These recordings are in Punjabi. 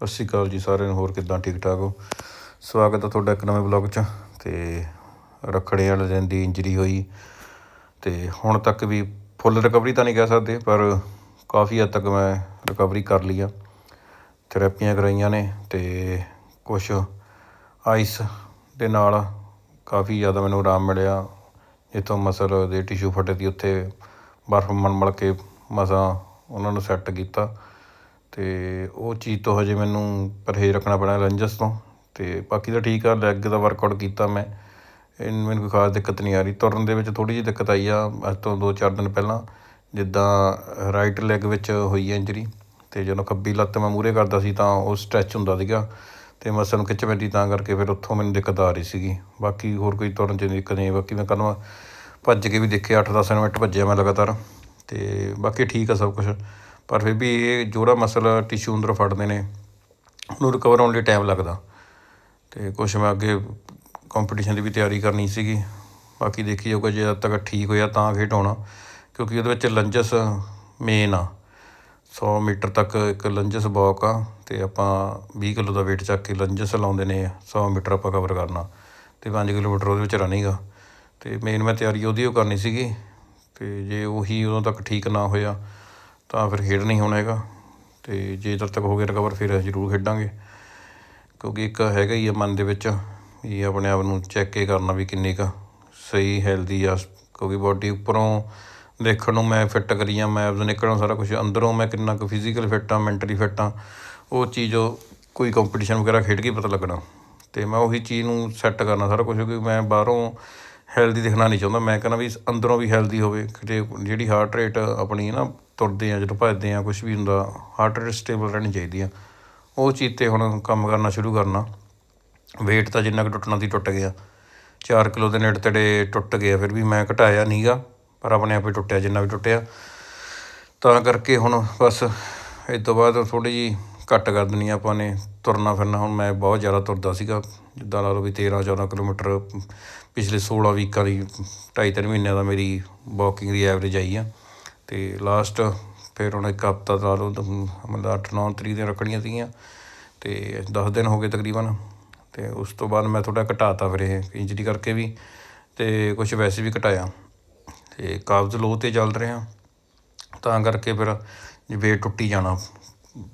ਸਤਿ ਸ਼੍ਰੀ ਅਕਾਲ ਜੀ ਸਾਰਿਆਂ ਨੂੰ, ਹੋਰ ਕਿੱਦਾਂ ਠੀਕ ਠਾਕ ਹੋ? ਸਵਾਗਤ ਹੈ ਤੁਹਾਡਾ ਇੱਕ ਨਵੇਂ ਬਲੌਗ 'ਚ ਤੇ ਰੱਖੜੇ ਵਾਲੇ ਦਿਨ ਦੀ ਇੰਜਰੀ ਹੋਈ ਤੇ ਹੁਣ ਤੱਕ ਵੀ ਫੁੱਲ ਰਿਕਵਰੀ ਤਾਂ ਨਹੀਂ ਕਹਿ ਸਕਦੇ, ਪਰ ਕਾਫੀ ਹੱਦ ਤੱਕ ਮੈਂ ਰਿਕਵਰੀ ਕਰ ਲਈ ਆ। ਥੈਰੇਪੀਆਂ ਕਰਾਈਆਂ ਨੇ ਤੇ ਕੁਝ ਆਈਸ ਦੇ ਨਾਲ ਕਾਫੀ ਜ਼ਿਆਦਾ ਮੈਨੂੰ ਆਰਾਮ ਮਿਲਿਆ। ਜਿੱਥੋਂ ਮਸਲ ਦੇ ਟਿਸ਼ੂ ਫਟੇ ਸੀ, ਉੱਥੇ ਬਰਫ਼ ਮਲ ਮਲ ਕੇ ਮਸਾਂ ਉਹਨਾਂ ਨੂੰ ਸੈੱਟ ਕੀਤਾ। ਅਤੇ ਉਹ ਚੀਜ਼ ਤੋਂ ਹਜੇ ਮੈਨੂੰ ਪਰਹੇਜ਼ ਰੱਖਣਾ ਪੈਣਾ ਲੰਜਸ ਤੋਂ ਅਤੇ ਬਾਕੀ ਤਾਂ ਠੀਕ ਆ ਲੈਗ ਦਾ ਵਰਕਆਊਟ ਕੀਤਾ ਮੈਂ। ਇਹ ਮੈਨੂੰ ਕੋਈ ਖਾਸ ਦਿੱਕਤ ਨਹੀਂ ਆ ਰਹੀ। ਤੁਰਨ ਦੇ ਵਿੱਚ ਥੋੜ੍ਹੀ ਜਿਹੀ ਦਿੱਕਤ ਆਈ ਆ, ਅੱਜ ਤੋਂ 2-4 ਦਿਨ ਪਹਿਲਾਂ, ਜਿੱਦਾਂ ਰਾਈਟ ਲੈਗ ਵਿੱਚ ਹੋਈ ਹੈ ਇੰਜਰੀ ਅਤੇ ਜਦੋਂ ਖੱਬੀ ਲੱਤ ਮੈਂ ਮੂਹਰੇ ਕਰਦਾ ਸੀ ਤਾਂ ਉਹ ਸਟ੍ਰੈਚ ਹੁੰਦਾ ਸੀਗਾ ਅਤੇ ਮਸਲ ਨੂੰ ਖਿੱਚ ਪੈਂਦੀ ਤਾਂ ਕਰਕੇ ਫਿਰ ਉੱਥੋਂ ਮੈਨੂੰ ਦਿੱਕਤ ਆ ਰਹੀ ਸੀਗੀ। ਬਾਕੀ ਹੋਰ ਕੋਈ ਤੁਰਨ 'ਚ ਦਿੱਕਤ ਨਹੀਂ, ਬਾਕੀ ਮੈਂ ਕੱਲ੍ਹ ਭੱਜ ਕੇ ਵੀ ਦੇਖਿਆ 8-10 ਮਿੰਟ ਭੱਜਿਆ ਮੈਂ ਲਗਾਤਾਰ ਅਤੇ ਬਾਕੀ ਠੀਕ ਆ ਸਭ ਕੁਛ। ਪਰ ਫਿਰ ਵੀ ਇਹ ਜੋੜਾ ਮਸਲ ਟਿਸ਼ੂ ਅੰਦਰ ਫੜਦੇ ਨੇ। ਉਹਨੂੰ ਰਿਕਵਰ ਹੋਣ ਲਈ ਟਾਈਮ ਲੱਗਦਾ। ਤੇ ਕੁਛ ਮੈਂ ਅੱਗੇ ਕੰਪੀਟੀਸ਼ਨ ਦੀ ਵੀ ਤਿਆਰੀ ਕਰਨੀ ਸੀਗੀ। ਬਾਕੀ ਦੇਖੀ ਜਾਊਗਾ ਜੇ ਜਦ ਤੱਕ ਠੀਕ ਹੋਇਆ ਤਾਂ ਖੇਡ ਹੋਣਾ ਕਿਉਂਕਿ ਉਹਦੇ ਵਿੱਚ ਲੰਜਸ ਮੇਨ ਆ। 100 ਮੀਟਰ ਤੱਕ ਇੱਕ ਲੰਜਸ ਵਾਕ ਆ ਤੇ ਆਪਾਂ 20 ਕਿਲੋ ਦਾ weight ਚੱਕ ਕੇ ਲੰਜਸ ਲਾਉਂਦੇ ਨੇ। 100 ਮੀਟਰ ਆਪਾਂ ਕਵਰ ਕਰਨਾ। ਤੇ 5 ਕਿਲੋਮੀਟਰ ਉਹਦੇ ਵਿੱਚ ਰਨਿੰਗ ਆ। ਤੇ ਮੇਨ ਮੈਂ ਤਿਆਰੀ ਉਹਦੀ ਉਹ ਕਰਨੀ ਸੀਗੀ। ਤੇ ਜੇ ਉਹੀ ਉਦੋਂ ਤੱਕ ਠੀਕ ਨਾ ਹੋਇਆ ਤਾਂ ਫਿਰ ਖੇਡ ਨਹੀਂ ਹੋਣਾ ਹੈਗਾ। ਅਤੇ ਜੇ ਜਦ ਤੱਕ ਹੋ ਗਿਆ ਰਿਕਵਰ ਫਿਰ ਜ਼ਰੂਰ ਖੇਡਾਂਗੇ। ਕਿਉਂਕਿ ਇੱਕ ਹੈਗਾ ਹੀ ਆ ਮਨ ਦੇ ਵਿੱਚ ਵੀ ਆਪਣੇ ਆਪ ਨੂੰ ਚੈੱਕ ਇਹ ਕਰਨਾ ਵੀ ਕਿੰਨੀ ਕੁ ਸਹੀ ਹੈਲਦੀ ਆ। ਕਿਉਂਕਿ ਬਾਡੀ ਉੱਪਰੋਂ ਦੇਖਣ ਨੂੰ ਮੈਂ ਫਿੱਟ ਕਰੀ ਆ ਮੈਂ ਆਪਦਾ ਨਿਕਲਣਾ ਸਾਰਾ ਕੁਝ ਅੰਦਰੋਂ ਮੈਂ ਕਿੰਨਾ ਕੁ ਫਿਜ਼ੀਕਲ ਫਿੱਟ ਆ ਮੈਂਟਲੀ ਫਿੱਟ ਆ, ਉਹ ਚੀਜ਼ ਉਹ ਕੋਈ ਕੰਪੀਟੀਸ਼ਨ ਵਗੈਰਾ ਖੇਡ ਕੇ ਪਤਾ ਲੱਗਣਾ। ਤੇ ਮੈਂ ਉਹੀ ਚੀਜ਼ ਨੂੰ ਸੈੱਟ ਕਰਨਾ ਸਾਰਾ ਕੁਝ ਕਿਉਂਕਿ ਮੈਂ ਬਾਹਰੋਂ ਹੈਲਦੀ ਦਿਖਣਾ ਨਹੀਂ ਚਾਹੁੰਦਾ। ਮੈਂ ਕਹਿੰਦਾ ਵੀ ਅੰਦਰੋਂ ਵੀ ਹੈਲਦੀ ਹੋਵੇ, ਕਿਤੇ ਜਿਹੜੀ ਹਾਰਟ ਰੇਟ ਆਪਣੀ ਨਾ ਤੁਰਦੇ ਆ, ਜਦੋਂ ਭੱਜਦੇ ਆ ਕੁਝ ਵੀ ਹੁੰਦਾ ਹਾਰਟ ਰੇਟ ਸਟੇਬਲ ਰਹਿਣੀ ਚਾਹੀਦੀ ਆ। ਉਹ ਚੀਜ਼ 'ਤੇ ਹੁਣ ਕੰਮ ਕਰਨਾ ਸ਼ੁਰੂ ਕਰਨਾ। weight ਤਾਂ ਜਿੰਨਾ ਕੁ ਟੁੱਟਣਾ ਸੀ ਟੁੱਟ ਗਿਆ। 4 ਕਿਲੋ ਦੇ ਨੇੜੇ ਤੇੜੇ ਟੁੱਟ ਗਿਆ, ਫਿਰ ਵੀ ਮੈਂ ਘਟਾਇਆ ਨਹੀਂਗਾ ਪਰ ਆਪਣੇ ਆਪ ਹੀ ਟੁੱਟਿਆ, ਜਿੰਨਾ ਵੀ ਟੁੱਟਿਆ। ਤਾਂ ਕਰਕੇ ਹੁਣ ਬਸ ਇਸ ਤੋਂ ਬਾਅਦ ਥੋੜੀ ਜੀ ਘੱਟ ਕਰ ਦੇਣੀ ਆਪਾਂ ਨੇ, ਤੁਰਨਾ ਫਿਰਨਾ। ਹੁਣ ਮੈਂ ਬਹੁਤ ਜ਼ਿਆਦਾ ਤੁਰਦਾ ਸੀਗਾ, ਜਿੱਦਾਂ ਲਾ ਲਓ ਵੀ 13 14 ਕਿਲੋਮੀਟਰ ਪਿਛਲੇ 16 ਵੀਕਾਂ ਦੀ, ਢਾਈ ਤਿੰਨ ਮਹੀਨਿਆਂ ਦਾ ਮੇਰੀ ਵਾਕਿੰਗ ਦੀ ਐਵਰੇਜ ਆਈ ਆ। ਤੇ ਲਾਸਟ ਫਿਰ ਹੁਣ ਇੱਕ ਹਫ਼ਤਾ ਲਾ ਲਓ ਮਤਲਬ 8-9 ਤਰੀਕ ਦੀਆਂ ਰੱਖਣੀਆਂ ਸੀਗੀਆਂ ਤੇ 10 ਦਿਨ ਹੋ ਗਏ ਤਕਰੀਬਨ ਤੇ ਉਸ ਤੋਂ ਬਾਅਦ ਮੈਂ ਥੋੜਾ ਘਟਾਤਾ ਫਿਰ ਇਹ ਇੰਜਰੀ ਕਰਕੇ ਵੀ ਤੇ ਕੁਝ ਵੈਸੇ ਵੀ ਘਟਾਇਆ ਤੇ ਕਾਬਜ਼ ਲੋ ਤੇ ਚੱਲ ਰਿਹਾ ਤਾਂ ਕਰਕੇ ਫਿਰ weight ਟੁੱਟੀ ਜਾਣਾ।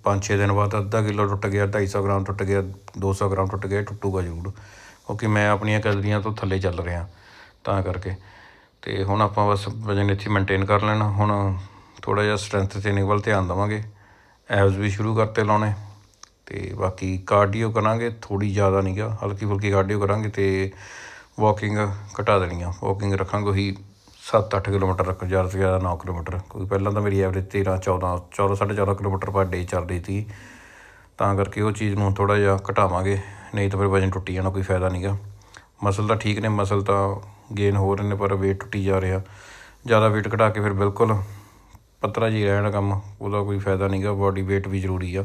5-6 ਦਿਨ ਬਾਅਦ ਅੱਧਾ ਕਿਲੋ ਟੁੱਟ ਗਿਆ 250 ਗ੍ਰਾਮ ਟੁੱਟ ਗਿਆ 200 ਗ੍ਰਾਮ ਟੁੱਟ ਗਿਆ ਟੁੱਟੂਗਾ ਜ਼ਰੂਰ। ਕਿਉਂਕਿ ਮੈਂ ਆਪਣੀਆਂ ਕੈਲਰੀਆਂ ਤੋਂ ਥੱਲੇ ਚੱਲ ਰਿਹਾ ਤਾਂ ਕਰਕੇ। ਤੇ ਹੁਣ ਆਪਾਂ ਬਸ ਵਜਨ ਇੱਥੇ ਮੇਨਟੇਨ ਕਰ ਲੈਣਾ। ਹੁਣ ਥੋੜਾ ਜਿਹਾ ਸਟਰੈਂਥ ਟ੍ਰੇਨਿੰਗ ਵੱਲ ਧਿਆਨ ਦੇਵਾਂਗੇ। ਐਬਸ ਵੀ ਸ਼ੁਰੂ ਕਰਤੇ ਲਾਉਣੇ। ਤੇ ਬਾਕੀ ਕਾਰਡੀਓ ਕਰਾਂਗੇ ਥੋੜੀ ਜ਼ਿਆਦਾ ਨਹੀਂ ਗਾ, ਹਲਕੀ ਫੁਲਕੀ ਕਾਰਡੀਓ ਕਰਾਂਗੇ ਤੇ ਵਾਕਿੰਗ ਘਟਾ ਦੇਣੀ ਆ। ਵਾਕਿੰਗ ਰੱਖਾਂਗੇ ਉਹੀ 7-8 ਕਿਲੋਮੀਟਰ ਰੱਖ, ਜ਼ਿਆਦਾ ਤੋਂ ਜ਼ਿਆਦਾ 9 ਕਿਲੋਮੀਟਰ। ਕਿਉਂਕਿ ਪਹਿਲਾਂ ਤਾਂ ਮੇਰੀ ਐਵਰੇਜ 13 14 14 14.5 ਕਿਲੋਮੀਟਰ ਪਰ ਡੇ ਚੱਲ ਰਹੀ ਸੀ ਤਾਂ ਕਰਕੇ ਉਹ ਚੀਜ਼ ਨੂੰ ਥੋੜਾ ਜਿਹਾ ਘਟਾਵਾਂਗੇ। ਨਹੀਂ ਤਾਂ ਫਿਰ ਵਜਨ ਟੁੱਟੀ ਜਾਣਾ, ਕੋਈ ਫਾਇਦਾ ਨਹੀਂਗਾ ਮਸਲ ਤਾਂ ਠੀਕ ਨੇ ਮਸਲ ਤਾਂ ਗੇਨ ਹੋ ਰਹੇ ਨੇ, ਪਰ weight ਟੁੱਟੀ ਜਾ ਰਿਹਾ। ਜ਼ਿਆਦਾ weight ਘਟਾ ਕੇ ਫਿਰ ਬਿਲਕੁਲ ਪਤਲਾ ਜੀ ਰਹਿਣਾ ਕੰਮ, ਉਹਦਾ ਕੋਈ ਫਾਇਦਾ ਨਹੀਂਗਾ ਬਾਡੀ weight ਵੀ ਜ਼ਰੂਰੀ ਆ।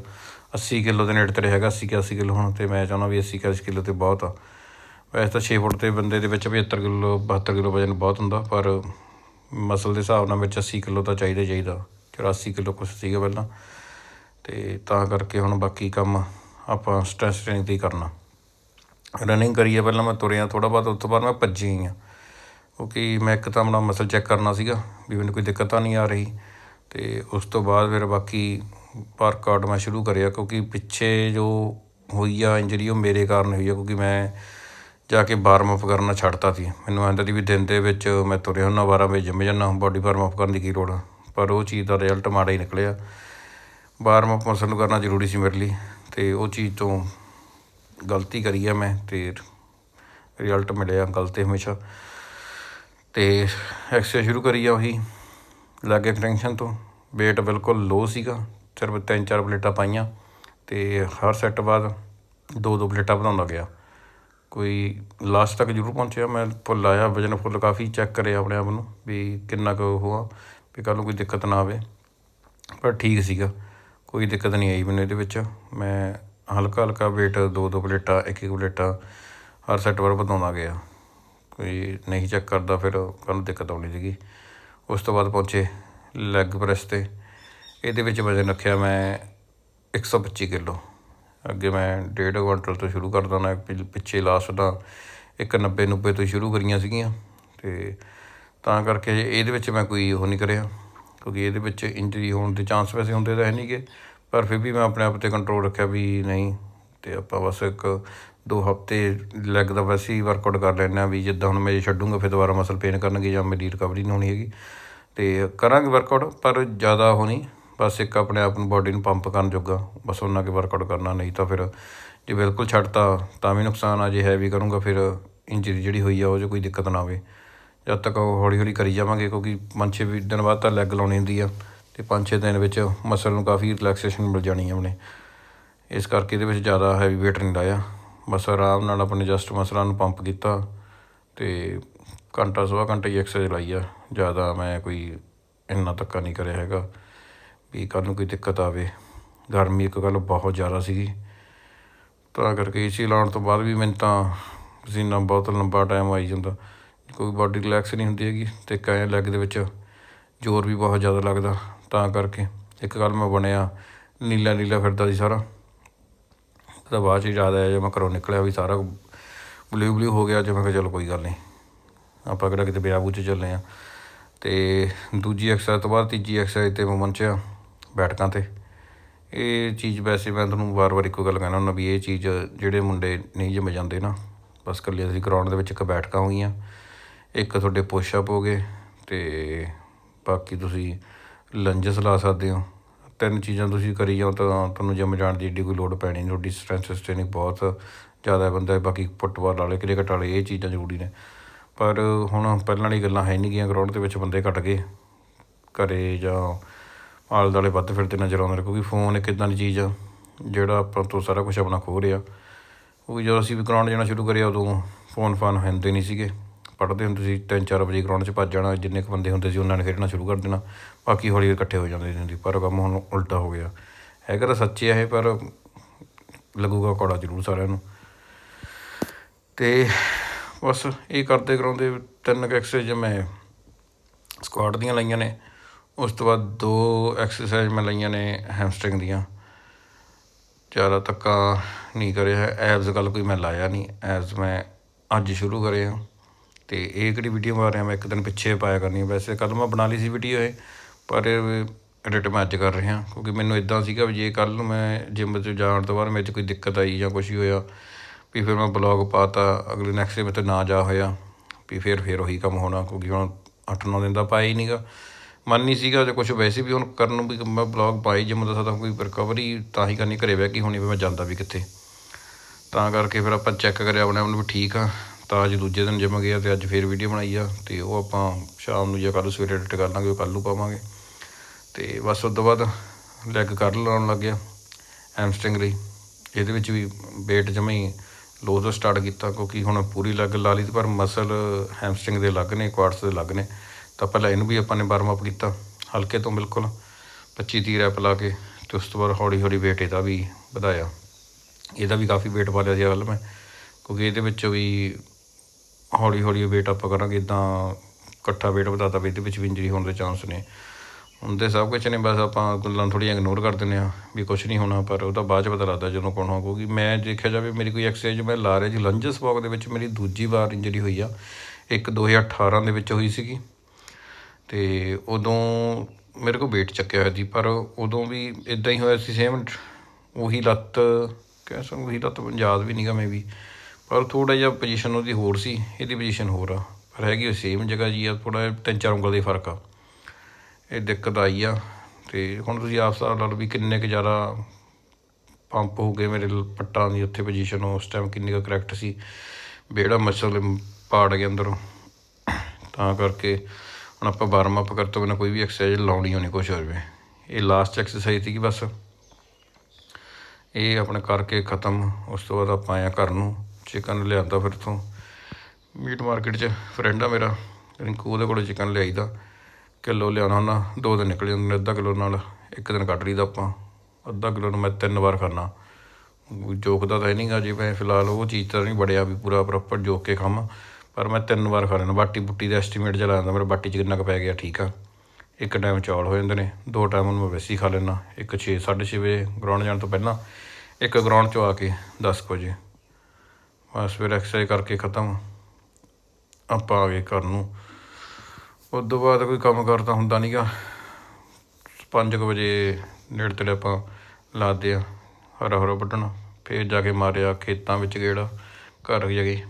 80 ਕਿਲੋ ਦੇ ਨੇੜੇ ਤੇੜੇ ਹੈਗਾ 80 81 ਕਿਲੋ ਹੁਣ, ਤੇ ਮੈਂ ਚਾਹੁੰਦਾ ਵੀ 80 81 ਕਿਲੋ ਤੇ ਬਹੁਤ ਆ। ਵੈਸੇ ਤਾਂ 6 ਫੁੱਟ ਦੇ ਬੰਦੇ ਦੇ ਵਿੱਚ 75 ਕਿਲੋ 72 ਕਿਲੋ ਵਜਨ ਬਹੁਤ ਹੁੰਦਾ, ਪਰ ਮਸਲ ਦੇ ਹਿਸਾਬ ਨਾਲ ਵਿੱਚ 80 ਕਿਲੋ ਤਾਂ ਚਾਹੀਦਾ ਹੀ ਚਾਹੀਦਾ। 84 ਕਿਲੋ ਕੁਛ ਸੀਗਾ ਪਹਿਲਾਂ, ਤੇ ਤਾਂ ਕਰਕੇ ਹੁਣ ਬਾਕੀ ਕੰਮ ਆਪਾਂ ਸਟ੍ਰੈਸ ਟ੍ਰੇਨਿੰਗ ਤੇ ਕਰਨਾ। ਰਨਿੰਗ ਕਰੀਏ ਪਹਿਲਾਂ ਮੈਂ, ਤੁਰਿਆ ਥੋੜਾ ਬਹੁਤ, ਉਸ ਤੋਂ ਬਾਅਦ ਮੈਂ ਭੱਜੀ ਹੀ ਆ ਕਿਉਂਕਿ ਮੈਂ ਇੱਕ ਤਾਂ ਆਪਣਾ ਮਸਲ ਚੈੱਕ ਕਰਨਾ ਸੀਗਾ ਵੀ ਮੈਨੂੰ ਕੋਈ ਦਿੱਕਤ ਤਾਂ ਨਹੀਂ ਆ ਰਹੀ ਅਤੇ ਉਸ ਤੋਂ ਬਾਅਦ ਫਿਰ ਬਾਕੀ ਵਰਕਆਊਟ ਮੈਂ ਸ਼ੁਰੂ ਕਰਿਆ ਕਿਉਂਕਿ ਪਿੱਛੇ ਜੋ ਹੋਈ ਆ ਇੰਜਰੀ ਉਹ ਮੇਰੇ ਕਾਰਨ ਹੋਈ ਆ ਕਿਉਂਕਿ ਮੈਂ ਜਾ ਕੇ ਵਾਰਮ ਅਪ ਕਰਨਾ ਛੱਡਤਾ ਸੀ। ਮੈਨੂੰ ਆਂਦਾ ਸੀ ਵੀ ਦਿਨ ਦੇ ਵਿੱਚ ਮੈਂ ਤੁਰਿਆ ਹੁੰਦਾ 12 ਵਜੇ ਜਿੰਮ ਜਾਂਦਾ ਬਾਡੀ ਵਾਰਮ ਅਪ ਕਰਨ ਦੀ ਕੀ ਲੋੜ ਆ। ਪਰ ਉਹ ਚੀਜ਼ ਦਾ ਰਿਜ਼ਲਟ ਮਾੜਾ ਹੀ ਨਿਕਲਿਆ। ਵਾਰਮ ਅਪ ਮਸਲ ਨੂੰ ਕਰਨਾ ਜ਼ਰੂਰੀ ਸੀ ਮੇਰੇ ਲਈ ਤੇ ਉਹ ਚੀਜ਼ ਤੋਂ ਗਲਤੀ ਕਰੀ ਆ ਮੈਂ ਤੇ ਰਿਜ਼ਲਟ ਮਿਲਿਆ ਗਲਤੀ ਹਮੇਸ਼ਾ। ਤੇ ਐਕਸਰਸਾਈਜ਼ ਸ਼ੁਰੂ ਕਰੀ ਆ ਉਹੀ। ਲਾਗੇ ਐਕਸਟੈਂਸ਼ਨ ਤੋਂ। weight ਬਿਲਕੁਲ ਲੋ ਸੀਗਾ। ਸਿਰਫ ਤਿੰਨ ਚਾਰ ਪਲੇਟਾਂ ਪਾਈਆਂ ਤੇ ਹਰ ਸੈੱਟ ਬਾਅਦ ਦੋ ਦੋ ਪਲੇਟਾਂ ਵਧਾਉਂਦਾ ਗਿਆ ਕੋਈ ਲਾਸਟ ਤੱਕ ਜ਼ਰੂਰ ਪਹੁੰਚਿਆ। ਮੈਂ ਫੁੱਲ ਆਇਆ, ਵਜਨ ਫੁੱਲ ਕਾਫੀ ਚੈੱਕ ਕਰਿਆ ਆਪਣੇ ਆਪ ਨੂੰ ਵੀ ਕਿੰਨਾ ਕੁ ਉਹ ਆ, ਵੀ ਕੱਲ੍ਹ ਨੂੰ ਕੋਈ ਦਿੱਕਤ ਨਾ ਆਵੇ। ਪਰ ਠੀਕ ਸੀਗਾ। ਕੋਈ ਦਿੱਕਤ ਨਹੀਂ ਆਈ ਮੈਨੂੰ ਇਹਦੇ ਵਿੱਚ। ਮੈਂ ਹਲਕਾ ਹਲਕਾ weight ਦੋ ਦੋ ਪਲੇਟਾਂ ਇੱਕ ਇੱਕ ਪਲੇਟਾਂ ਹਰ ਸੈੱਟ ਵਾਰ ਵਧਾਉਂਦਾ ਗਿਆ। ਕੋਈ ਨਹੀਂ ਚੈੱਕ ਕਰਦਾ, ਫਿਰ ਕੱਲ੍ਹ ਨੂੰ ਦਿੱਕਤ ਆਉਣੀ ਸੀਗੀ। ਉਸ ਤੋਂ ਬਾਅਦ ਪਹੁੰਚੇ ਲੈਗ ਪ੍ਰੈਸ ਤੇ। ਇਹਦੇ ਵਿੱਚ ਵਜਨ ਰੱਖਿਆ ਮੈਂ 125 ਕਿਲੋ। ਅੱਗੇ ਮੈਂ ਡੇਢ ਕੁਇੰਟਲ ਤੋਂ ਸ਼ੁਰੂ ਕਰਦਾ ਨਾ, ਪਿੱਛੇ ਲਾਸਟ ਦਾ ਇੱਕ 90 90 ਤੋਂ ਸ਼ੁਰੂ ਕਰੀਆਂ ਸੀਗੀਆਂ। ਤੇ ਤਾਂ ਕਰਕੇ ਇਹਦੇ ਵਿੱਚ ਮੈਂ ਕੋਈ ਉਹ ਨਹੀਂ ਕਰਿਆ, ਕਿਉਂਕਿ ਇਹਦੇ ਵਿੱਚ ਇੰਜਰੀ ਹੋਣ ਦੇ ਚਾਂਸ ਵੈਸੇ ਹੁੰਦੇ ਤਾਂ ਹੈ ਨਹੀਂਗੇ ਪਰ ਫਿਰ ਵੀ ਮੈਂ ਆਪਣੇ ਆਪ ਤੇ ਕੰਟਰੋਲ ਰੱਖਿਆ ਵੀ ਨਹੀਂ, ਤੇ ਆਪਾਂ ਬਸ ਇੱਕ ਦੋ ਹਫ਼ਤੇ ਲੈਗ ਦਾ ਵੈਸੇ ਹੀ ਵਰਕਆਊਟ ਕਰ ਲੈਂਦੇ ਹਾਂ ਵੀ ਜਿੱਦਾਂ ਹੁਣ ਮੈਂ ਛੱਡੂੰਗਾ ਫਿਰ ਦੁਬਾਰਾ ਮਸਲ ਪੇਨ ਕਰਨਗੇ ਜਾਂ ਮੇਰੀ ਰਿਕਵਰੀ ਨਹੀਂ ਹੋਣੀ ਹੈਗੀ। ਅਤੇ ਕਰਾਂਗੇ ਵਰਕਆਊਟ ਪਰ ਜ਼ਿਆਦਾ ਉਹ ਨਹੀਂ, ਬਸ ਇੱਕ ਆਪਣੇ ਆਪ ਨੂੰ ਬਾਡੀ ਨੂੰ ਪੰਪ ਕਰਨ ਜੋਗਾ, ਬਸ ਉਹਨਾਂ ਕੇ ਵਰਕਆਊਟ ਕਰਨਾ, ਨਹੀਂ ਤਾਂ ਫਿਰ ਜੇ ਬਿਲਕੁਲ ਛੱਡਤਾ ਤਾਂ ਵੀ ਨੁਕਸਾਨ ਆ, ਜੇ ਹੈਵੀ ਕਰੂੰਗਾ ਫਿਰ ਇੰਜਰੀ ਜਿਹੜੀ ਹੋਈ ਆ ਉਹ 'ਚ ਕੋਈ ਦਿੱਕਤ ਨਾ ਆਵੇ। ਜਦ ਤੱਕ ਉਹ ਹੌਲੀ ਹੌਲੀ ਕਰੀ ਜਾਵਾਂਗੇ, ਕਿਉਂਕਿ ਪੰਜ ਛੇ ਵੀ ਦਿਨ ਬਾਅਦ ਤਾਂ ਲੈਗ ਲਾਉਣੀ ਹੁੰਦੀ ਆ, ਤੇ ਪੰਜ ਛੇ ਦਿਨ ਵਿੱਚ ਮਸਲ ਨੂੰ ਕਾਫੀ ਰਿਲੈਕਸੇਸ਼ਨ ਮਿਲ ਜਾਣੀ ਆ ਆਪਣੇ। ਇਸ ਕਰਕੇ ਇਹਦੇ ਵਿੱਚ ਜ਼ਿਆਦਾ ਹੈਵੀ weight ਨਹੀਂ ਲਾਇਆ। ਬਸ ਆਰਾਮ ਨਾਲ ਆਪਣੇ ਜਸਟ ਮਸਲਾਂ ਨੂੰ ਪੰਪ ਕੀਤਾ ਤੇ ਘੰਟਾ, ਸਵਾ ਘੰਟਾ ਹੀ ਐਕਸਰਸਾਈਜ਼ ਲਾਈ ਆ। ਜ਼ਿਆਦਾ ਮੈਂ ਕੋਈ ਇੰਨਾ ਧੱਕਾ ਨਹੀਂ ਕਰਿਆ ਹੈਗਾ ਵੀ ਕੱਲ ਨੂੰ ਕੋਈ ਦਿੱਕਤ ਆਵੇ। ਗਰਮੀ ਇੱਕ ਗੱਲ ਬਹੁਤ ਜ਼ਿਆਦਾ ਸੀਗੀ। ਤਾਂ ਕਰਕੇ ਏਸੀ ਲਾਉਣ ਤੋਂ ਬਾਅਦ ਵੀ ਮੈਨੂੰ ਤਾਂ ਪਸੀਨਾ ਬਹੁਤ ਲੰਬਾ ਟਾਈਮ ਆਈ ਜਾਂਦਾ। ਕੋਈ ਬਾਡੀ ਰਿਲੈਕਸ ਨਹੀਂ ਹੁੰਦੀ ਹੈਗੀ ਤੇ ਕਹੇ ਲੈਗ ਦੇ ਵਿੱਚ ਜ਼ੋਰ ਵੀ ਬਹੁਤ ਜ਼ਿਆਦਾ ਲੱਗਦਾ। ਤਾਂ ਕਰਕੇ ਇੱਕ ਗੱਲ ਮੈਂ ਬਣਿਆ ਨੀਲਾ ਨੀਲਾ ਫਿਰਦਾ ਸੀ ਸਾਰਾ। ਤਾਂ ਬਾਅਦ 'ਚ ਯਾਦ ਆਇਆ ਜੇ ਮੈਂ ਘਰੋਂ ਨਿਕਲਿਆ ਵੀ ਸਾਰਾ ਬਲੂ ਬਲੂ ਹੋ ਗਿਆ, ਜੇ ਮੈਂ ਕਿਹਾ ਚਲੋ ਕੋਈ ਗੱਲ ਨਹੀਂ। ਆਪਾਂ ਕਿਹੜਾ ਕਿਤੇ ਵਿਆਹ ਬੂ 'ਚ ਚੱਲੇ ਆ। ਤੇ ਦੂਜੀ ਐਕਸਰਸਾਈਜ਼ ਤੋਂ ਬਾਅਦ ਤੀਜੀ ਐਕਸਰਸਾਈਜ਼ ਤੇ ਮੈਂ ਪਹੁੰਚਿਆ ਬੈਠਕਾਂ ਤੇ। ਇਹ ਚੀਜ਼ ਵੈਸੇ ਮੈਂ ਤੁਹਾਨੂੰ ਵਾਰ-ਵਾਰ ਇੱਕੋ ਗੱਲ ਕਹਿਣਾ ਹੁੰਦਾ ਵੀ ਇਹ ਚੀਜ਼ ਜਿਹੜੇ ਮੁੰਡੇ ਨਹੀਂ ਜਮ ਜਾਂਦੇ ਨਾ, ਬਸ ਇਕੱਲੇ ਅਸੀਂ ਗਰਾਊਂਡ ਦੇ ਵਿੱਚ ਇੱਕ ਬੈਠਕਾਂ ਹੋਈਆਂ। ਇੱਕ ਤੁਹਾਡੇ ਪੁਸ਼-ਅਪ ਹੋ ਗਏ ਤੇ ਬਾਕੀ ਤੁਸੀਂ ਲੰਜਸ ਲਾ ਸਕਦੇ ਹੋ। ਤਿੰਨ ਚੀਜ਼ਾਂ ਤੁਸੀਂ ਕਰੀ ਜਾਓ ਤਾਂ ਤੁਹਾਨੂੰ ਜਿਮ ਜਾਣ ਦੀ ਏਡੀ ਕੋਈ ਲੋੜ ਪੈਣੀ ਨਹੀਂ, ਤੁਹਾਡੀ ਸਟਰੈਂਥ ਸਸਟੇਨਿੰਗ ਬਹੁਤ ਜ਼ਿਆਦਾ ਬੰਦਾ, ਬਾਕੀ ਫੁੱਟਬਾਲ ਵਾਲੇ ਕ੍ਰਿਕਟ ਵਾਲੇ ਇਹ ਚੀਜ਼ਾਂ ਜ਼ਰੂਰੀ ਨੇ। ਪਰ ਹੁਣ ਪਹਿਲਾਂ ਵਾਲੀ ਗੱਲਾਂ ਹੈ ਨਹੀਂ ਗਈਆਂ ਗਰਾਊਂਡ ਦੇ ਵਿੱਚ ਬੰਦੇ ਘਟ ਗਏ। ਘਰੇ ਜਾਂ ਆਲੇ ਦੁਆਲੇ ਵੱਧ ਫਿਰਦੇ ਨਜ਼ਰ ਆਉਂਦੇ ਨੇ, ਕਿਉਂਕਿ ਫੋਨ ਇੱਕ ਇਦਾਂ ਦੀ ਚੀਜ਼ ਆ, ਜਿਹੜਾ ਆਪਾਂ ਤੋਂ ਸਾਰਾ ਕੁਝ ਆਪਣਾ ਖੋਹ ਰਿਹਾ। ਉਹ ਜਦੋਂ ਅਸੀਂ ਵੀ ਗਰਾਊਂਡ ਜਾਣਾ ਸ਼ੁਰੂ ਕਰਿਆ ਉਦੋਂ ਫੋਨ ਫਾਨ ਹੁੰਦੇ ਨਹੀਂ ਸੀਗੇ। ਪੜ੍ਹਦੇ ਹੁੰਦੇ ਸੀ, ਤਿੰਨ ਚਾਰ ਵਜੇ ਗਰਾਊਂਡ 'ਚ ਭੱਜ ਜਾਣਾ, ਜਿੰਨੇ ਕੁ ਬੰਦੇ ਹੁੰਦੇ ਸੀ ਉਹਨਾਂ ਨੇ ਖੇਡਣਾ ਸ਼ੁਰੂ ਕਰ ਦੇਣਾ, ਬਾਕੀ ਹੌਲੀ ਹੌਲੀ ਇਕੱਠੇ ਹੋ ਜਾਂਦੇ ਸੀ। ਪਰ ਕੰਮ ਹੁਣ ਉਲਟਾ ਹੋ ਗਿਆ। ਹੈਗਾ ਤਾਂ ਸੱਚੇ ਆ ਇਹ, ਪਰ ਲੱਗੂਗਾ ਕੌੜਾ ਜ਼ਰੂਰ ਸਾਰਿਆਂ ਨੂੰ। ਤੇ ਬਸ ਇਹ ਕਰਦੇ ਕਰਾਉਂਦੇ ਤਿੰਨ ਕੁ ਐਕਸਰਸਾਈਜ਼ ਮੈਂ ਸਕੁਆਟ ਦੀਆਂ ਲਾਈਆਂ ਨੇ। ਉਸ ਤੋਂ ਬਾਅਦ ਦੋ ਐਕਸਰਸਾਈਜ਼ ਮੈਂ ਲਈਆਂ ਨੇ ਹੈਮਸਟਰਿੰਗ ਦੀਆਂ। ਜ਼ਿਆਦਾ ਧੱਕਾ ਨਹੀਂ ਕਰਿਆ ਐਬਸ ਗੱਲ ਕੋਈ ਮੈਂ ਲਾਇਆ ਨਹੀਂ ਐਬਸ ਮੈਂ ਅੱਜ ਸ਼ੁਰੂ ਕਰਿਆ ਤੇ ਇਹ ਕਿਹੜੀ ਵੀਡੀਓ ਬਣਾ ਰਿਹਾ ਮੈਂ ਇੱਕ ਦਿਨ ਪਿੱਛੇ ਪਾਇਆ ਕਰਨੀ ਵੈਸੇ ਕੱਲ ਮੈਂ ਬਣਾ ਲਈ ਸੀ ਵੀਡੀਓ ਇਹ, ਪਰ ਐਡਿਟ ਮੈਂ ਅੱਜ ਕਰ ਰਿਹਾ, ਕਿਉਂਕਿ ਮੈਨੂੰ ਇਦਾਂ ਸੀਗਾ ਵੀ ਜੇ ਕੱਲ ਨੂੰ ਮੈਂ ਜਿਮ 'ਚ ਜਾਣ ਤੋਂ ਬਾਅਦ ਮੇਰੇ 'ਚ ਕੋਈ ਦਿੱਕਤ ਆਈ ਜਾਂ ਕੁਝ ਹੀ ਹੋਇਆ, ਵੀ ਫਿਰ ਮੈਂ ਬਲੌਗ ਪਾਤਾ, ਅਗਲੇ ਨੈਕਸਟ ਡੇ ਤੇ ਨਾ ਜਾ ਹੋਇਆ, ਵੀ ਫਿਰ ਫਿਰ ਉਹੀ ਕੰਮ ਹੋਣਾ, ਕਿਉਂਕਿ ਹੁਣ 8-9 ਦਿਨ ਦਾ ਪਾਇਆ ਹੀ ਨਹੀਂਗਾ ਮਨ ਨਹੀਂ ਸੀਗਾ ਜੇ ਕੁਝ ਵੈਸੇ ਵੀ ਹੁਣ ਕਰਨ ਨੂੰ ਵੀ ਮੈਂ ਬਲੌਗ ਪਾਈ ਜਿਮ ਦਾ ਸਾਡਾ ਕੋਈ ਰਿਕਵਰੀ ਤਾਂ ਹੀ ਕਰਨੀ, ਘਰੇ ਬਹਿ ਕੇ ਹੋਣੀ, ਵੀ ਮੈਂ ਜਾਂਦਾ ਵੀ ਕਿੱਥੇ। ਤਾਂ ਕਰਕੇ ਫਿਰ ਆਪਾਂ ਚੈੱਕ ਕਰਿਆ ਆਪਣੇ ਆਪ ਨੂੰ ਵੀ ਠੀਕ ਆ ਤਾਂ ਅੱਜ ਦੂਜੇ ਦਿਨ ਜਿਮ ਗਿਆ ਤੇ ਅੱਜ ਫੇਰ ਵੀਡੀਓ ਬਣਾਈ ਆ ਤੇ ਉਹ ਆਪਾਂ ਸ਼ਾਮ ਨੂੰ ਜਾਂ ਕੱਲ੍ਹ ਸਵੇਰੇ ਐਡਿਟ ਕਰ ਲਾਂਗੇ, ਉਹ ਕੱਲ੍ਹ ਨੂੰ ਪਾਵਾਂਗੇ। ਤੇ ਬਸ ਉਸ ਤੋਂ ਬਾਅਦ ਲੈਗ ਕਰ ਲਾਉਣ ਲੱਗ ਗਿਆ ਹੈਮਸਟ੍ਰਿੰਗ ਲਈ। ਇਹਦੇ ਵਿੱਚ ਵੀ weight ਜਮਾਂ ਹੀ ਲੋ ਤੋਂ ਸਟਾਰਟ ਕੀਤਾ ਕਿਉਂਕਿ ਹੁਣ ਪੂਰੀ ਲੈਗ ਲਾ ਲਈ ਪਰ ਮਸਲ ਹੈਮਸਟ੍ਰਿੰਗ ਦੇ ਅਲੱਗ ਨੇ ਕੁਆਡਸ ਦੇ ਅਲੱਗ ਨੇ। ਤਾਂ ਪਹਿਲਾਂ ਇਹਨੂੰ ਵੀ ਆਪਾਂ ਨੇ ਵਾਰਮ ਅਪ ਕੀਤਾ ਹਲਕੇ ਤੋਂ ਬਿਲਕੁਲ 25 30 ਰੈਪ ਲਾ ਕੇ ਤੇ ਉਸ ਤੋਂ ਬਾਅਦ ਹੌਲੀ ਹੌਲੀ weight ਇਹਦਾ ਵੀ ਵਧਾਇਆ। ਇਹਦਾ ਵੀ ਕਾਫੀ weight ਪਾ ਲਿਆ ਸੀ ਕੱਲ੍ਹ ਮੈਂ ਕਿਉਂਕਿ ਇਹਦੇ ਵਿੱਚ ਵੀ ਹੌਲੀ ਹੌਲੀ ਵੇਟ ਆਪਾਂ ਕਰਾਂਗੇ ਇਦਾਂ ਇਕੱਠਾ weight ਵਧਾਤਾ ਵੀ ਇਹਦੇ ਵਿੱਚ ਵੀ ਇੰਜਰੀ ਹੋਣ ਦੇ ਚਾਂਸ ਨੇ। ਹੁੰਦੇ ਸਭ ਕੁਝ ਨੇ, ਬਸ ਆਪਾਂ ਗੱਲਾਂ ਥੋੜ੍ਹੀਆਂ ਇਗਨੋਰ ਕਰ ਦਿੰਦੇ ਆ ਵੀ ਕੁਝ ਨਹੀਂ ਹੋਣਾ, ਪਰ ਉਹਦਾ ਬਾਅਦ ਚ ਪਤਾ ਲੱਗਦਾ ਜਦੋਂ ਕੋਣ ਹੋਊਗੀ ਮੈਂ ਦੇਖਿਆ ਜਾਵੇ ਮੇਰੀ ਕੋਈ ਐਕਸਰਸਾਈਜ਼ ਮੈਂ ਲਾ ਰਿਹਾ ਜੀ ਲੰਜਸ ਵਾਕ ਦੇ ਵਿੱਚ ਮੇਰੀ ਦੂਜੀ ਵਾਰ ਇੰਜਰੀ ਹੋਈ ਆ, ਇੱਕ 2018 ਦੇ ਵਿੱਚ ਹੋਈ ਸੀਗੀ। ਤੇ ਉਦੋਂ ਮੇਰੇ ਕੋਲ weight ਚੱਕਿਆ ਹੋਇਆ ਸੀ, ਪਰ ਉਦੋਂ ਵੀ ਇਦਾਂ ਹੀ ਹੋਇਆ ਸੀ ਸੇਮ ਉਹੀ ਲੱਤ, ਕਹਿ ਸਕਦਾ ਉਹੀ ਲੱਤ ਮੈਨੂੰ ਯਾਦ ਵੀ ਨਹੀਂਗਾ ਮੈਂ ਵੀ ਪਰ ਥੋੜਾ ਜਿਹਾ ਪੋਜੀਸ਼ਨ ਉਹਦੀ ਹੋਰ ਸੀ, ਇਹਦੀ ਪੋਜੀਸ਼ਨ ਹੋਰ ਆ। ਪਰ ਹੈਗੀ ਉਹ ਸੇਮ ਜਗ੍ਹਾ ਜੀ, ਆ ਥੋੜਾ ਤਿੰਨ ਚਾਰ ਉਂਗਲ ਦਾ ਫ਼ਰਕ ਆ। ਇਹ ਦਿੱਕਤ ਆਈ ਆ ਤੇ ਹੁਣ ਤੁਸੀਂ ਆਪ ਹਿਸਾਬ ਲਾ ਲਓ ਵੀ ਕਿੰਨੇ ਕੁ ਜ਼ਿਆਦਾ ਪੰਪ ਹੋ ਗਏ ਮੇਰੇ ਪੱਟਾਂ ਦੀ ਉੱਥੇ ਪੋਜੀਸ਼ਨ ਉਸ ਟਾਈਮ ਕਿੰਨੀ ਕੁ ਕਰੈਕਟ ਸੀ। ਬੇੜਾ ਮਸਲ ਪਾੜ ਗਿਆ ਅੰਦਰੋਂ। ਤਾਂ ਕਰਕੇ ਹੁਣ ਆਪਾਂ ਵਾਰਮ ਅਪ ਕਰ ਤੋਂ ਬਿਨਾਂ ਕੋਈ ਵੀ ਐਕਸਰਸਾਈਜ਼ ਲਾਉਣੀ ਹੋਣੀ ਕੁਛ ਹੋ ਜਾਵੇ ਇਹ ਲਾਸਟ ਐਕਸਰਸਾਈਜ਼ ਸੀਗੀ ਬਸ। ਇਹ ਆਪਣੇ ਕਰਕੇ ਖਤਮ, ਉਸ ਤੋਂ ਬਾਅਦ ਆਪਾਂ ਆਇਆ ਘਰ ਨੂੰ। ਚਿਕਨ ਲਿਆਂਦਾ ਫਿਰ ਤੋਂ ਮੀਟ ਮਾਰਕੀਟ 'ਚ ਫਰੈਂਡ ਆ ਮੇਰਾ, ਰਿੰਕੂ, ਉਹਦੇ ਕੋਲੋਂ ਚਿਕਨ ਲਿਆਈਦਾ। ਕਿਲੋ ਲਿਆਉਣਾ ਹੁੰਦਾ ਦੋ ਦਿਨ ਨਿਕਲ ਜਾਂਦੇ ਨੇ ਅੱਧਾ ਕਿਲੋ ਨਾਲ, ਇੱਕ ਦਿਨ ਕੱਢ ਲਈਦਾ ਆਪਾਂ। ਅੱਧਾ ਕਿਲੋ ਨੂੰ ਮੈਂ ਤਿੰਨ ਵਾਰ ਖਾਣਾ ਜੋਕਦਾ ਤਾਂ ਨਹੀਂਗਾ ਜੀ, ਮੈਂ ਫਿਲਹਾਲ ਉਹ ਚੀਜ਼ ਤਾਂ ਨਹੀਂ ਬੜਿਆ ਵੀ ਪੂਰਾ ਪ੍ਰੋਪਰ ਜੋਕ ਕੇ ਖਾਵਾਂ। ਪਰ ਮੈਂ ਤਿੰਨ ਵਾਰ ਖਾ ਲੈਣਾ ਬਾਟੀ ਬੁੱਟੀ ਦਾ ਐਸਟੀਮੇਟ ਜਿਹਾ ਲਾ ਜਾਂਦਾ ਮੇਰਾ ਬਾਟੀ 'ਚ ਕਿੰਨਾ ਕੁ ਪੈ ਗਿਆ, ਠੀਕ ਆ। ਇੱਕ ਟਾਈਮ ਚੌਲ ਹੋ ਜਾਂਦੇ ਨੇ, ਦੋ ਟਾਈਮ ਉਹਨੂੰ ਮੈਂ ਵੈਸੇ ਹੀ ਖਾ ਲੈਣਾ ਇੱਕ 6 6:30 ਵਜੇ ਗਰਾਊਂਡ ਜਾਣ ਤੋਂ ਪਹਿਲਾਂ, ਇੱਕ ਗਰਾਊਂਡ 'ਚੋਂ ਆ ਕੇ 10 ਕੁ ਵਜੇ। ਬਸ ਫਿਰ ਐਕਸਰਸਾਈਜ਼ ਕਰਕੇ ਖਤਮ। ਆਪਾਂ ਆ ਗਏ ਘਰ ਨੂੰ। ਉਸ ਤੋਂ ਬਾਅਦ ਕੋਈ ਕੰਮ ਕਰਦਾ ਹੁੰਦਾ ਨਹੀਂਗਾ 5 ਵਜੇ ਨੇੜੇ ਤੇੜੇ ਆਪਾਂ ਲਾਦੇ ਆ। ਹਰਾ ਹਰਾ ਵੱਢਣਾ। ਫੇਰ ਜਾ ਕੇ ਮਾਰਿਆ ਖੇਤਾਂ ਵਿੱਚ ਗੇੜਾ। ਘਰ ਜਾ ਕੇ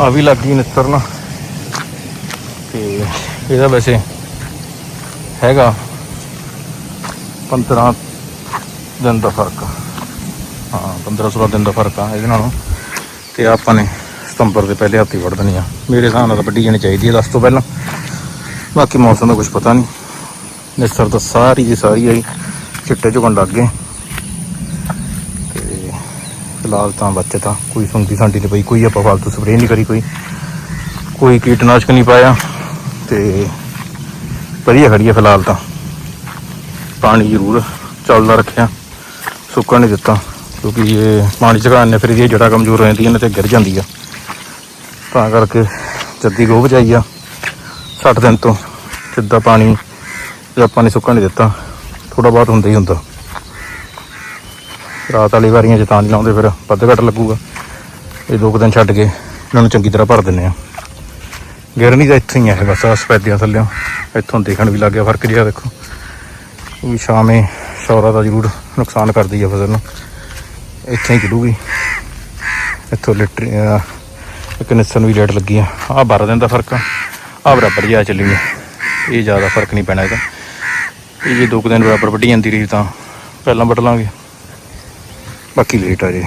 ਆ ਵੀ ਲੱਗ ਗਈ ਨਿਸਰਨਾ ਤੇ ਇਹਦਾ ਵੈਸੇ ਹੈਗਾ 15 ਦਿਨ ਦਾ ਫ਼ਰਕ। ਹਾਂ 15 16 ਦਿਨ ਦਾ ਫ਼ਰਕ ਆ ਇਹਦੇ ਨਾਲੋਂ। ਤੇ ਆਪਾਂ ਨੇ ਸਤੰਬਰ ਦੇ ਪਹਿਲੇ ਹਫ਼ਤੇ ਵੜ ਦੇਣੀ ਆ। ਮੇਰੇ ਹਿਸਾਬ ਨਾਲ ਤਾਂ ਵੱਡੀ ਜਾਣੀ ਚਾਹੀਦੀ ਹੈ 10 ਤੋਂ ਪਹਿਲਾਂ। ਬਾਕੀ ਮੌਸਮ ਦਾ ਕੁਝ ਪਤਾ ਨਹੀਂ। ਨਿਸਰ ਤਾਂ ਸਾਰੀ ਦੀ ਸਾਰੀ ਆਈ, ਚਿੱਟੇ ਝੁਕਣ ਲੱਗ ਗਏ। ਫਿਲਹਾਲ ਤਾਂ ਬਚਤ ਆ ਕੋਈ ਸੁੰਦੀ ਸਾਂਡੀ ਨਹੀਂ ਪਈ, ਕੋਈ ਆਪਾਂ ਫਾਲਤੂ ਸਪਰੇਅ ਨਹੀਂ ਕਰੀ ਕੋਈ। ਕੋਈ ਕੀਟਨਾਸ਼ਕ ਨਹੀਂ ਪਾਇਆ ਤੇ ਵਧੀਆ ਖੜੀ ਆ ਫਿਲਹਾਲ ਤਾਂ। ਪਾਣੀ ਜ਼ਰੂਰ ਚੱਲਦਾ ਰੱਖਿਆ, ਸੁੱਕਣ ਨਹੀਂ ਦਿੱਤਾ, ਕਿਉਂਕਿ ਇਹ ਪਾਣੀ ਚੜਾਉਣ ਨੇ ਫਿਰ ਇਹਦੀਆਂ ਜੜ੍ਹਾਂ ਕਮਜ਼ੋਰ ਹੋ ਜਾਂਦੀਆਂ ਨੇ ਤੇ ਗਿਰ ਜਾਂਦੀ ਆ। ਤਾਂ ਕਰਕੇ ਜੱਦੀ ਗੋਭ ਜਾਈ ਆ 60 ਦਿਨ ਤੋਂ। ਸਿੱਧਾ ਪਾਣੀ ਜੇ ਆਪਾਂ ਨੇ ਸੁੱਕਣ ਨਹੀਂ ਦਿੱਤਾ ਥੋੜਾ ਬਹੁਤ ਹੁੰਦਾ ਹੀ ਹੁੰਦਾ। ਰਾਤ ਵਾਲੀ ਵਾਰੀਆਂ ਚ ਤਾਂ ਨਹੀਂ ਲਾਉਂਦੇ, ਫਿਰ ਵੱਧ ਘੱਟ ਲੱਗੂਗਾ। ਇਹ ਦੋ ਕੁ ਦਿਨ ਛੱਡ ਕੇ ਇਹਨਾਂ ਨੂੰ ਚੰਗੀ ਤਰ੍ਹਾਂ ਭਰ ਦਿੰਨੇ ਆ ਗਿਰਨੀ ਤਾਂ ਇੱਥੇ ਹੀ ਆ ਬਸ ਆ ਸਫੈਦਿਆਂ ਥੱਲਿਓਂ। ਇੱਥੋਂ ਦੇਖਣ ਵੀ ਲੱਗ ਗਿਆ ਫ਼ਰਕ ਜਿਹਾ, ਦੇਖੋ। ਵੀ ਸ਼ਾਮੇ ਸ਼ੌਰਾ ਦਾ ਜ਼ਰੂਰ ਨੁਕਸਾਨ ਕਰਦੀ ਆ ਫਸਲ ਨੂੰ। ਇੱਥੇ ਹੀ ਚੜੂਗੀ ਇੱਥੋਂ ਲਿਟਰ ਇੱਕ ਨਿਸਨ ਵੀ ਰੇਟ ਲੱਗੀ ਆ। ਆਹ 12 ਦਿਨ ਦਾ ਫ਼ਰਕ ਆ। ਆਹ ਬਰਾਬਰ ਜਿਹਾ ਚੱਲੀ ਹੈ ਇਹ ਜ਼ਿਆਦਾ ਫ਼ਰਕ ਨਹੀਂ ਪੈਣਾ ਇਹਦਾ। ਇਹ ਜੇ ਦੋ ਕੁ ਦਿਨ ਬਰਾਬਰ ਵੱਢੀ ਜਾਂਦੀ ਰਹੀ ਤਾਂ ਪਹਿਲਾਂ ਵੱਢ ਲਾਂਗੇ। ਬਾਕੀ ਲੇਟ ਆ ਜੇ।